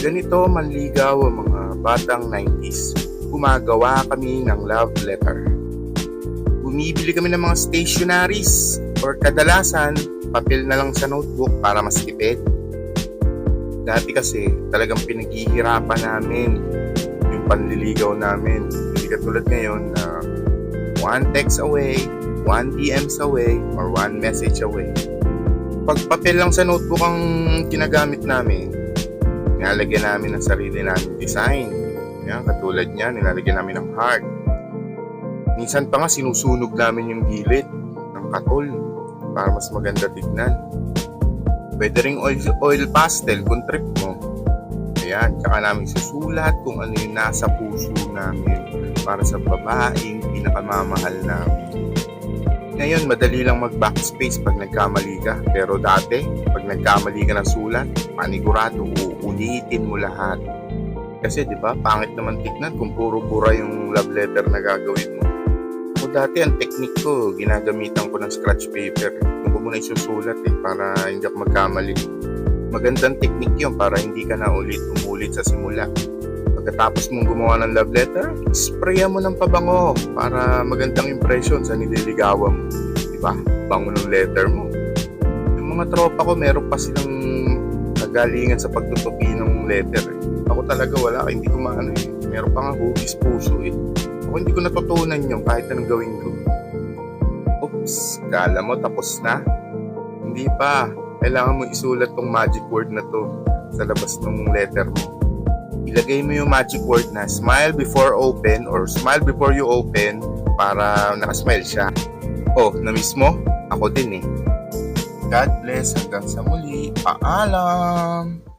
Ganito manligaw ang mga batang 90s. Gumagawa kami ng love letter. Bumibili kami ng mga stationaries or kadalasan papel na lang sa notebook para mas tipid. Dati kasi talagang pinaghihirapan namin yung panliligaw namin. Hindi katulad ngayon na one text away, one DMs away, or one message away. Pag papel lang sa notebook ang ginagamit namin, nilalagyan namin ng sarili namin design. Yan, katulad niya, nilalagyan namin ng heart. Minsan pa nga sinusunog namin yung gilid ng katol para mas maganda tignan. Pwede ring oil, oil pastel kung trip mo. Ayan, tsaka namin susulat kung ano yung nasa puso namin para sa babaeng pinakamamahal namin. Ngayon, madali lang mag-backspace pag nagkamali ka. Pero dati, pag nagkamali ka ng sulat, panigurado, uulitin mo lahat. Kasi di ba pangit naman tignan kung puro bura yung love letter na gagawin mo. Ako dati, ang technique ko, ginagamitan ko ng scratch paper. Ko muna isusulat eh, para hindi ako magkamali. Magandang technique yun para hindi ka na ulit umulit sa simula. Pagkatapos mong gumawa ng love letter, sprayan mo ng pabango para magandang impression sa nililigawan mo. Di ba? Bango ng letter mo. Yung mga tropa ko, meron pa silang kagalingan sa pagtutupi ng letter. Eh. Ako talaga wala, hindi ko maano eh. Meron pa nga hugis puso eh. Ako hindi ko natutunan yun kahit anong gawin ko. Oops, kala mo tapos na? Hindi pa. Kailangan mo isulat tong magic word na to sa labas ng letter mo. Ilagay mo yung magic word na smile before open or smile before you open para nakasmile siya. Oh, na-miss mo? Ako din eh. God bless hanggang sa muli. Paalam!